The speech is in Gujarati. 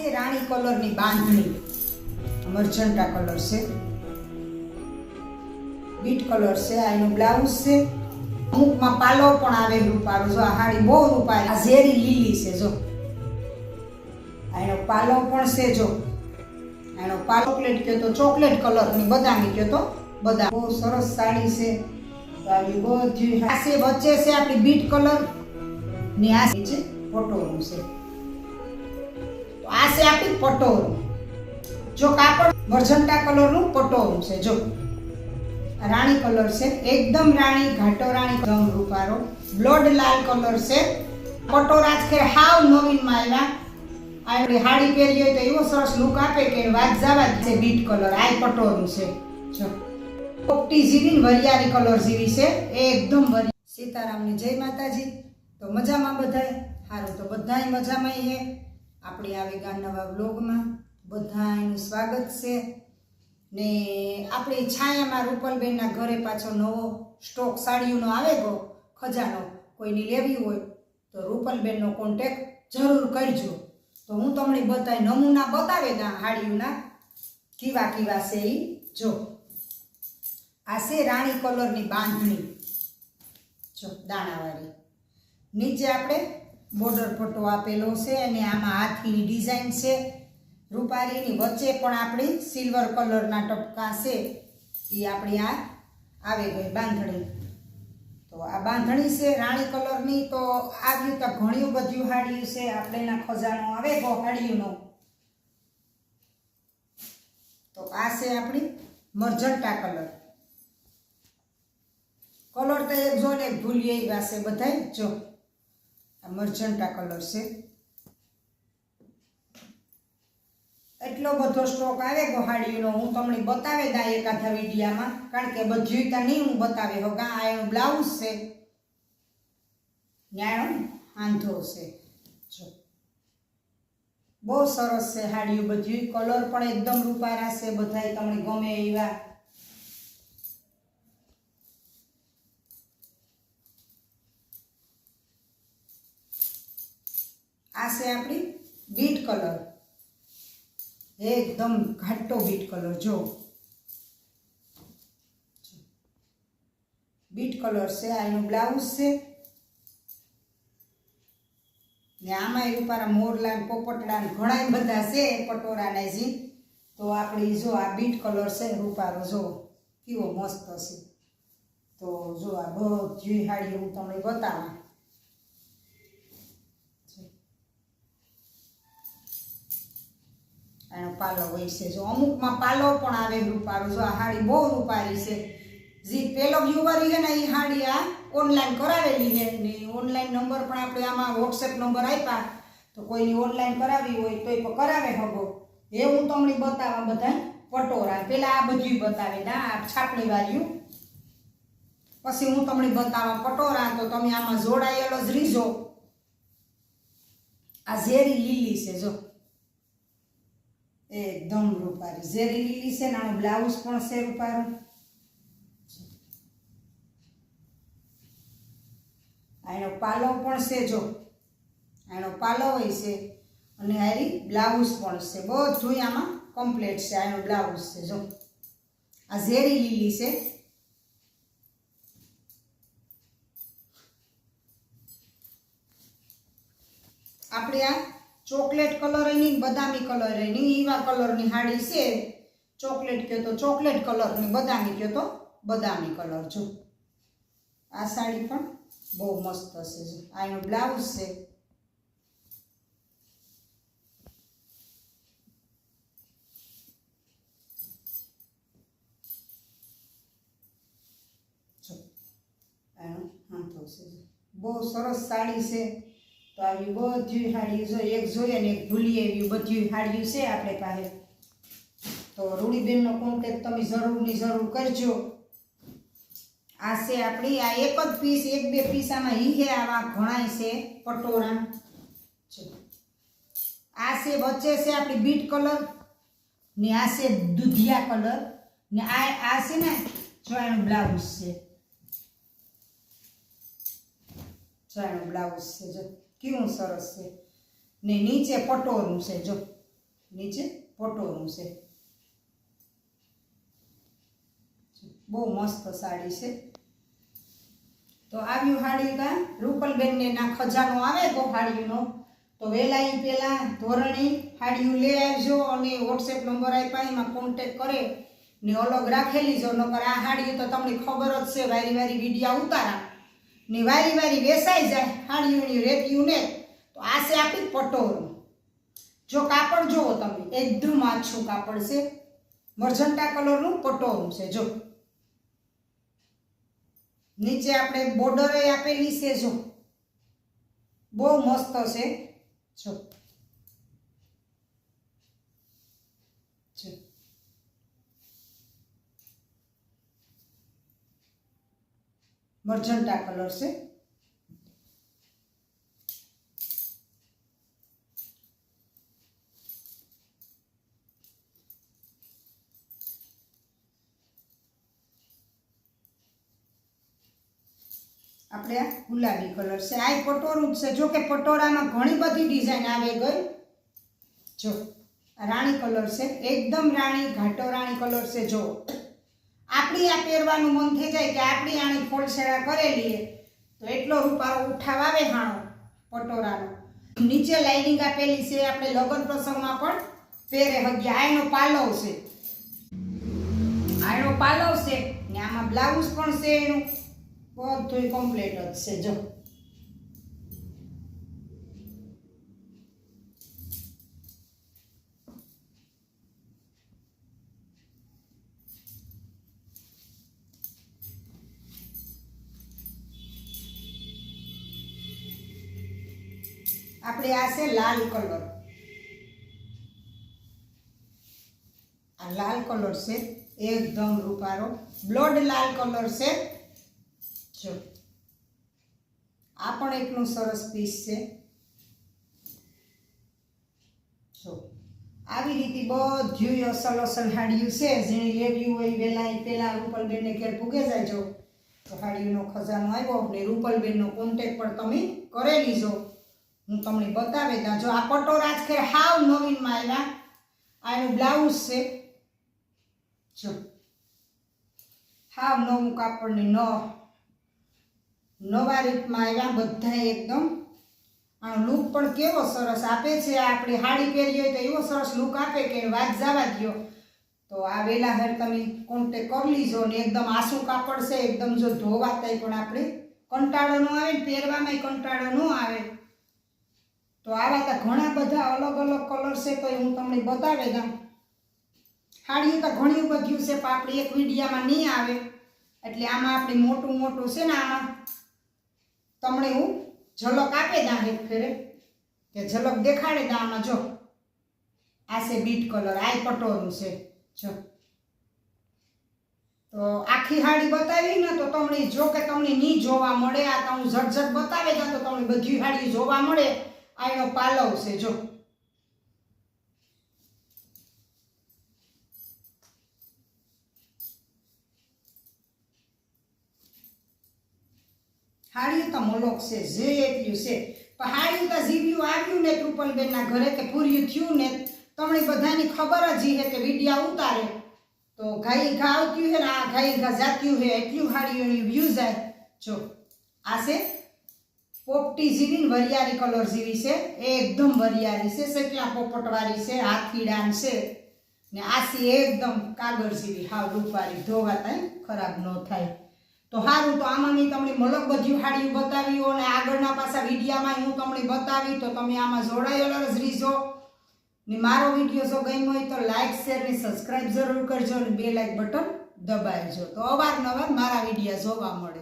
છે રાણી કલરની બાંધણી. મરચંટા કલર છે. બીટ કલર છે, આ એનું બ્લાઉઝ છે. અમુકમાં પાલો પણ આવે રૂપારો જો આ હાડી બહુ રૂપારી આ ઝેરી લીલી છે, જો. આ એનો પાલો પણ છે, જો. એનો પાલો ચોકલેટ કહો તો ચોકલેટ કલરની બદામી કહો તો બદામ બહુ સરસ સાડી છે. આવી બધી આ છે, વચ્ચે છે આપણી બીટ કલર. ની આ છે, ફોટોનું છે. આ છે આપણી પટોરું જો કાપડ મરજન્ટા કલરનું પટોરું છે, જો. રાણી કલર છે, એકદમ રાણી, ઘાટો રાણી રંગ રૂપારો. બ્લડ લાલ કલર છે. પટોરા જ ખેર હાવ નવીનમાં આવ્યા. આપણી હાડી પહેરી હોય તો એવો સરસ લુક આપે કે વાત જવા જ છે બીટ કલર. આ પટોરું છે. જો. પોપટી જેવી વરિયાળી કલર જેવી છે. એ એકદમ વરિયા સીતારામની જય માતાજી. તો મજામાં બધાય? સારું તો બધાય મજામાં છે આપણી આવી ગામ નવા બ્લોગમાં બધાયનું સ્વાગત છે. ને આપણી છાયામાં રૂપલબેનના ઘરે પાછો નવો સ્ટોક સાડીઓનો આવે ગો ખજાનો કોઈની લેવી હોય તો રૂપલબેનનો કોન્ટેક જરૂર કરજો. તો હું તમને બતાવી નમૂના બતાવે ના હાડીઓના કેવા કેવા છે એ જો, આ છે રાણી કલરની બાંધણી. જો, દાણાવાળી. નીચે આપણે બોર્ડર પટ્ટો આપેલો છે અને આમાં હાથીની ડિઝાઇન છે. રૂપારીની વચ્ચે પણ આપણી સિલ્વર કલરના ટપકા છે. એ આપણી આ આવે ગઈ બાંધણી. તો આ બાંધણી છે રાણી કલરની. તો આવ્યું તો ઘણી બધી હાડિયું છે. આપણે એના ખજાનો આવે ગો હાડીયુંનો તો આ છે આપણી મર્જન્ટા કલર. કલર તો એક જો ને ભૂલીએ એવા છે બધાય. જો મરજન્ટા કલર છે. એટલો બધો સ્ટોક આવે ગોહાડીનો હું તમને બતાવે દા એકાદા વિડીયામાં, કારણ કે બધી ત્યાં નહીં હું બતાવે હો ગા આ એનું બ્લાઉઝ છે. ન્યાણો, આંધો છે. જો. બહુ સરસ છે હાડીઓ બધી. કલર પણ એકદમ રૂપારા છે. બધાય તમને ગમે એવા છે આપણી? Beet colour. એકદમ ઘાટો બીટ કલર, જો. બીટ કલર છે, આ એનું બ્લાઉઝ છે. ને આમાં એવું પારા મોરલા ને પોપટલા ને ઘણા બધા છે પટોરાના જી. તો આપણે જો આ બીટ કલર છે રૂપારો, જો. કેવો મસ્ત છે. તો જો આ બધી હાડી હું તમને બતાવું. એનો પાલો હોય જો અમુકમાં પાલો પણ આવે રૂપારો જો આ હાડી બહુ રૂપારી છે. જે પેલો વ્યુવર છે ને એ હાડી આ ઓનલાઈન કરાવેલી છે ને ઓનલાઈન નંબર પણ આપણે આમાં વોટ્સએપ નંબર આપ્યા. તો કોઈની ઓનલાઈન કરાવી હોય તો એ કરાવે હગો. એ હું તમને બતાવવા બધા પટોરા પેલા આ બધું બતાવે. ના, આ છાપણી વાળ્યું. પછી હું તમને બતાવવા પટોરા તો તમે આમાં જોડાયેલો જ રીજો. આ ઝેરી લીલી છે, જો. એકદમ રૂપારી. ઝેરી લીલી છે ને, આનું બ્લાઉઝ પણ છે રૂપારું. આનો પાલો પણ છે, જો. એનો પાલો હોય છે. અને આરી બ્લાઉઝ પણ છે. બધું આમાં કમ્પ્લીટ છે. આનો બ્લાઉઝ છે, જો. આ ઝેરી લીલી છે. આપણે આ ચોકલેટ કલર એની બદામી કલર એની. એવા કલરની હાડી છે. ચોકલેટ કહો તો ચોકલેટ કલરની બદામી કહો તો બદામી કલર. જો, આ સાડી પણ બહુ મસ્ત છે આ એનો બ્લાઉઝ છે. બહુ સરસ સાડી છે. તો આવી બધી હાડીઓ જોઈએ એક જોઈએ ને એક ભૂલીએ એવી બધી હાડીઓ છે આપણે પાસે. તો રૂડીબેનનો કોન્ટેક તમે જરૂરની જરૂર કરજો. આ છે આપણી, આ એક જ પીસ એક બે પીસ આમાં હીહે આવા ઘણાય છે પટોરા આ છે, વચ્ચે છે આપણી બીટ કલર ને આ છે દૂધિયા કલર ને આ આ છે ને જો એનું બ્લાઉઝ છે. જો એનું બ્લાઉઝ છે, જો. કેવું સરસ છે? ને નીચે પટોરું છે, જો. નીચે પટોરું છે. બહુ મસ્ત સાડી છે. તો આવ્યું હાડી કા રૂપલબેનને ના ખજાનો આવે તો હાડીનો. તો વહેલા એ પહેલાં ધોરણી હાડીયું લઈ આવજો અને વોટ્સએપ નંબર આપ્યા, એમાં કોન્ટેક કરે. ને અલગ રાખેલી જો, નકર આ હાડીયું તો તમને ખબર જ છે, વારી વારી વિડીયા ઉતારા. ને વારી વારી વેસાઈ જાય હાડીયું રેતિયું ને, તો આ છે આપણી પટોરું જો કાપડ જુઓ તમે, એકદમ આછું કાપડ છે. મરજન્ટા કલરનું પટોરું છે, જો. નીચે આપણે બોર્ડર આપેલી છે, જો. બહુ મસ્ત છે, જો. મરજન્ટા કલર છે. આપણે આ ગુલાબી કલર છે. આ પટોરું જ છે. જો કે પટોરામાં ઘણી બધી ડિઝાઇન આવી ગઈ. જો રાણી કલર છે. એકદમ રાણી, ઘાટો રાણી કલર છે. જો આપણી આ પહેરવાનું મન થઈ જાય કે આપણી આની ફોલસેડા કરેલી તો એટલો રૂપારો ઉઠાવ આવે હાણો, પટોરાનો. નીચે લાઇનિંગ આપેલી છે, આપણે લગ્ન પ્રસંગમાં પણ પહેરે હગ્યા. આનો પાલવ છે. આનો પાલવ છે ને આમાં બ્લાઉઝ પણ છે એનું. બધું કમ્પ્લીટ જ છે, જો. આપણે આ છે લાલ કલર. આ લાલ કલર છે, એકદમ રૂપારો. બ્લડ લાલ કલર છે. જો. આ પણ એકનું સરસ પીસ છે. જો. આવી રીતે બધું અસલ અસલ હાડિયું છે. જેને લેવી હોય વહેલા પહેલાં રૂપલબેનને ઘેર ભૂગે જાય જો. તો હાડિયુંનો ખજાનો આવ્યો ને રૂપલબેનનો કોન્ટેક પણ તમે કરી લીજો હું તમને બતાવી દઉં જો આ કટોરા જ ખેર હાવ નવીનમાં આવ્યા આ એનું બ્લાઉઝ છે. જો. હાવ નવું કાપડની ન, નવા રીતમાં આવ્યા બધા એકદમ. આનો લુક પણ કેવો સરસ આપે છે. આપણે હાડી પહેરી હોય તો એવો સરસ લુક આપે કે વાત જવા દો તો આ વેલા હેર તમે કોન્ટેક કરી લીજો ને એકદમ આસુ કાપડ છે. એકદમ જો ધોવાતાય પણ આપણે કંટાળો ન આવે ને પહેરવામાં કંટાળો ન આવે. તો આવા તો ઘણા બધા અલગ અલગ કલર છે તો હું તમને બતાવી દઉં. હાડીઓ તો ઘણી બધું છે, પણ આપણે એક વિડીયામાં નહીં આવે. એટલે આમાં આપણે મોટું મોટું છે ને આમાં. તમને હું ઝલક આપે દા એક ફેરે. કે ઝલક દેખાડે દા આમાં, જો. આ છે બીટ કલર આ પટોરું છે, જો. તો આખી હાડી બતાવી ને તો તમને જો કે તમને નહીં જોવા મળે, આ તો હું ઝટઝટ બતાવે દઉં તો તમને બધી હાડી જોવા મળે. આ એનો પાલવ છે, જો. હાડી તો મોલોક છે જે એટલું છે હાડિયું તો જીવ્યું આવ્યું ને કૃપલબેનના ઘરે કે પૂર્યું થયું ને તમને બધાની ખબર જ છે કે વિડિયા ઉતારે. તો ઘાઈ ઘા આવતી છે ને, આ ઘાઈ ઘા જાત્યું છે એટલું હાડિયુંની વ્યૂઝ જાય. જો, આ છે પોપટી ને વરિયાળી કલર જેવી છે એ એકદમ વરિયાળી છે સેકલા પોપટવાળી છે હાથીડાન છે. ને આસી એકદમ કાગળ જેવી હાવ રૂપવાળી ધોવાતા ખરાબ ન થાય. તો સારું તો આમાં મેં તમને મલક બધી હાડીઓ બતાવ્યું અને આગળના પાછા વિડીયામાં હું તમને બતાવી, તો તમે આમાં જોડાયેલા જ રહીજો ને મારો વીડિયો જો ગમ્યો હોય તો લાઇક શેર ને સબસ્ક્રાઇબ જરૂર કરજો અને બે લાઇક બટન દબાવજો. તો અવારનવાર મારા વિડીયા જોવા મળે.